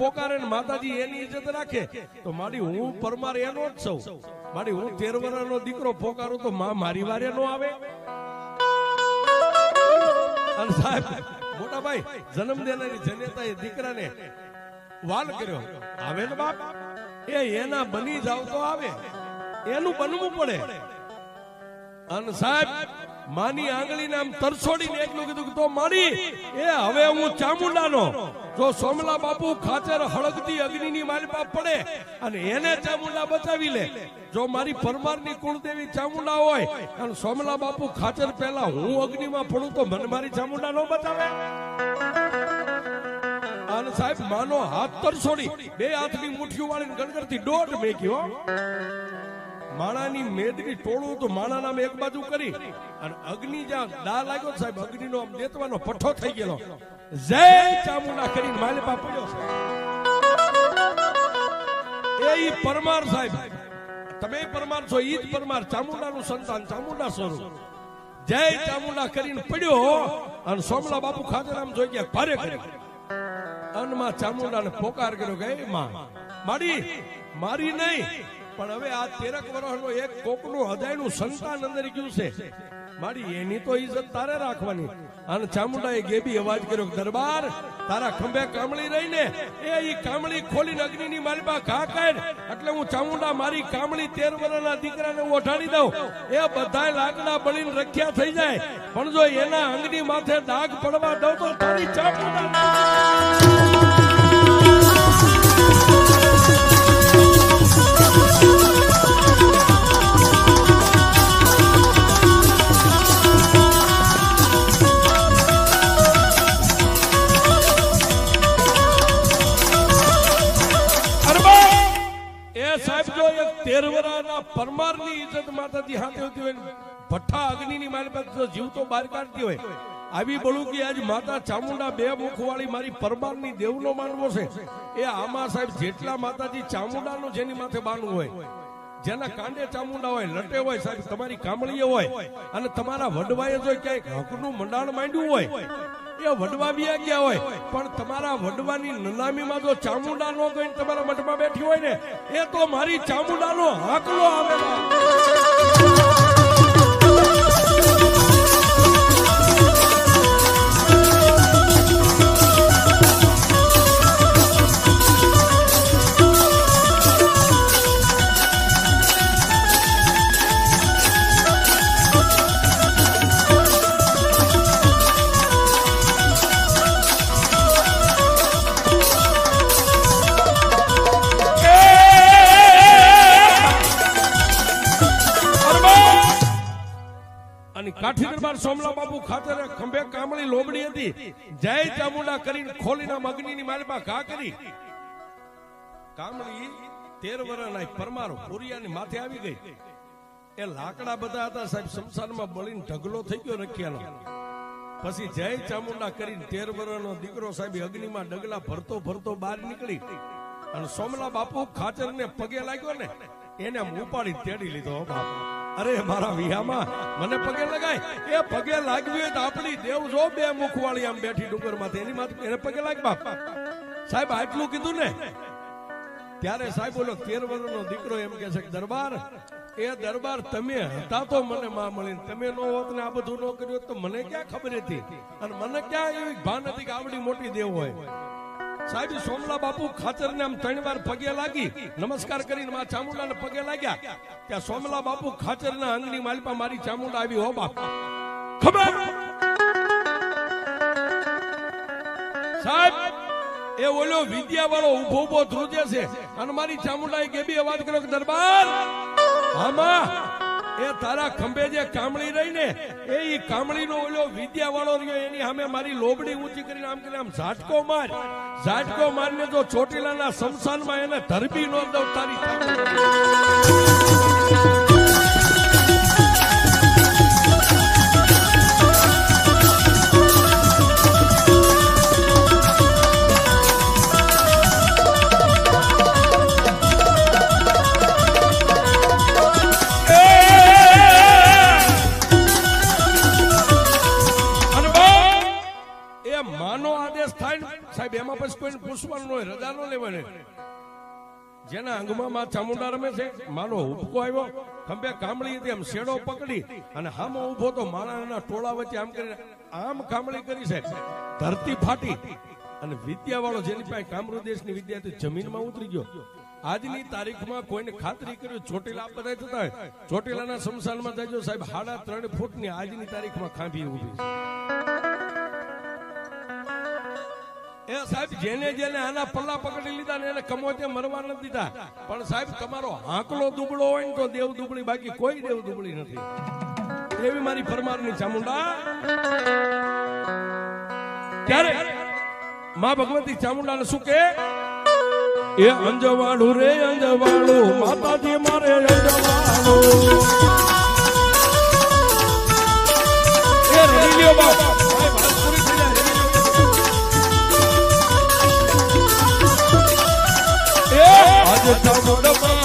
પોકારે માતાજી એની ઇજ્જત રાખે, તો મારી હું પરમાર એનો જ સૌ મારી હું તેર વર્ષનો દીકરો પોકારું તો માં મારી વારે નો આવે. અને સાહેબ, મોટા ભાઈ, જન્મ દેનારી જનેતાએ દીકરાને વાલ કર્યો. આવે ને બાપ? એ એના બની જાવ તો આવે. એનું બનવું પડે. અને સાહેબ માની આંગળીને આમ તરછોડીને એટલું કીધું કે તો મારી એ હવે હું ચામુંડાનો. જો સોમલા બાપુ ખાચર હળગતી અગ્નિની બાપ પડે અને એને ચામુંડા બચાવી લે, જો મારી પરમારની કુળદેવી ચામુંડા હોય અને સોમલા બાપુ ખાચર પહેલા હું અગ્નિમાં પડું તો મને મારી ચામુંડા નો બચાવે. અને સાહેબ, માનો હાથ તરછોડી બે હાથની મુઠ્ઠીઓ વાળીને ગણગણથી દોઢ મેક્યો માણાની મેદની ટોળું તો માણા નામે એક બાજુ કરી અને અગ્નિ જ્યાં દા લાગ્યો સાહેબ, અગ્નિનો આમ દેતવાનો પઠ્ઠો થઈ ગયેલો. જય ચામુંડા કરીને માલિપા પડ્યો એ પરમાર સાહેબ. તમે પરમાર છો, ઈ જ પરમાર, ચામુંડાનું સંતાન, ચામુંડા સ્વરૂપ. જય ચામુંડા કરીને પડ્યો અને સોમલા બાપુ ખાતર જોઈ ગયા, ભારે કરી અનમાં ચામુંડાને પોકાર કર્યો કે માં મારી મારી નહીં પણ હવે આ તેરક વર્ષનો એક કોકનું હૃદયનું સંતાન અંદર ગયું છે. મારી એની તો ઇજ્જત તારે રાખવાની. અને ચામુંડાએ ગેબી અવાજ કર્યો દરબાર, તારા ખંભે કામળી રહીને, એ ઈ કામળી ખોલીને અગ્નિની માલપા ઘા કાઢ. એટલે હું ચામુંડા મારી કામળી તેર વર્ષના દીકરાને ઓઢાડી દઉં. એ બધા લાકડા બળીને રખ્યા થઈ જાય. પણ જો એના અંગની માથે ડાઘ પડવા દઉં તો તારી ચામુંડા તેરવરાના પરમારની ઇજ્જત માતાજી હાથે હોતી હોય ભઠ્ઠા અગ્નિની મારી પાસે જીવતો બહાર કાઢતી હોય. આવી બળુકી આજ માતા ચામુંડા બે મુખવાળી મારી પરમારની દેવનો માનવો છે. એ આમાં સાહેબ જેટલા માતાજી ચામુંડાનું જેની માથે બાનું હોય, જેના કાંડે ચામુંડા હોય, લટે હોય સાહેબ, તમારી કામળીએ હોય, અને તમારા વડવાએ જો ક્યાંક હકનું મંડાણ માંડ્યું હોય એ વડવા બી ગયા હોય. પણ તમારા વડવાની નનામીમાં જો ચામુંડા નો ગઈ તમારા મઠમાં બેઠી હોય ને, એ તો મારી ચામુંડાનો હાકલો આવેલો અને કાઠી દરબાર સોમલા બાબુ ખાતે ખંભે કામળી લોબડી હતી. જય ચામુંડા કરીને ખોલીના આમ અગ્નિની માલપા ઘા કરી. કામળી તેર વર્ષના પરમારો પુરિયાની માથે આવી ગઈ. એ લાકડા બધા હતા સાહેબ, સંસારમાં બળીને ઢગલો થઈ ગયો રખિયાનો. પછી જય ચામુંડા કરીને તેર વર્ષનો દીકરો સાહેબ અગ્નિમાં ડગલા ભરતો ભરતો બહાર નીકળી. અને સોમલા બાપુ ખાચરને પગે લાગ્યો ને, એને ઉપાડી તેડી લીધો બાપ. અરે, મારા વિહામાં મને પગે લગાય. એ પગે લાગવી હોય તો આપણી દેવ જો બે મુખવાળી આમ બેઠી ડુંગરમાંથી એની માથે એને પગે લાગ સાહેબ, આટલું કીધું ને, ત્યારે સાહેબ બોલો તેર વર્ષનો દીકરો એમ કે છે દરબાર, એ દરબાર તમે હતા તો મને માં મળી તમે નો હોત ને આ બધું નો કર્યું તો મને ક્યાં ખબર હતી? અને મને ક્યાં એવી ભાન હતી કે આવડી મોટી દેવ હોય? સાહેબ સોમલા બાપુ ખાચર ને આમ ત્રણ વાર પગે લાગી, નમસ્કાર કરીને માં ચામુંડા ને પગે લાગ્યા. ત્યાં સોમલા બાપુ ખાચર ના અંગની માલપા મારી ચામુંડા આવી, હો બાપ. ખબર? સાહેબ, એ ઓલો વિદ્યા વાળો ઊભો ઊભો ધ્રુજે છે. અને મારી ચામુંડાએ કેબી અવાજ કર્યો દરબાર, આમાં એ તારા ખંભે જે કામળી રહી ને, એ ઈ કામળીનો ઓલો વિદ્યા વાળો રહ્યો, એની સામે મારી લોબડી ઊંચી કરીને આમ કરીને આમ ઝાટકો માર. ઝાટકો મારને જો ચોટીલાના શમશાનમાં એને ધરબી નો દઉં તારી ચામુંડા. અને બા, એ માનો આદેશ થાય ને. સાહેબ ન રજા લેવાને જેના અંગમાં માં ચામુંડા રમે છે માનો ઉપકો આવ્યો ખંભે કામળી હતી આમ શેડો પકડી અને હામો ઊભો તો માણસના ટોળા વચ્ચે આમ કરીને આમ કામળી કરી છે. ધરતી ફાટી અને વિદ્યા વાળો જેની પાસે કામરૂ દેશની વિદ્યા હતી જમીનમાં ઉતરી ગયો. આજની તારીખમાં કોઈને ખાતરી કર્યું ચોટીલા બધા થતા હોય. ચોટીલાના શમશાનમાં જાજો સાહેબ હાડા ત્રણ ફૂટની આજની તારીખમાં ખાંભી ઊભી છે. એ સાહેબ, જેને જેને આના પલ્લા પકડી લીધા ને એને કમોતે મરવા નથી દીધા. પણ સાહેબ, તમારો હાંકલો દુબળો હોય ને તો દેવ દુબળી, બાકી કોઈ દેવ દુબળી નથી. એવી મારી પરમારની ચામુંડા. ત્યારે માં ભગવતી ચામુંડાને શું કે? એ અંજવાળું રે અંજવાળું, માતાજી મારે અંજવાળું. બાપ. આજે ફેંક્યું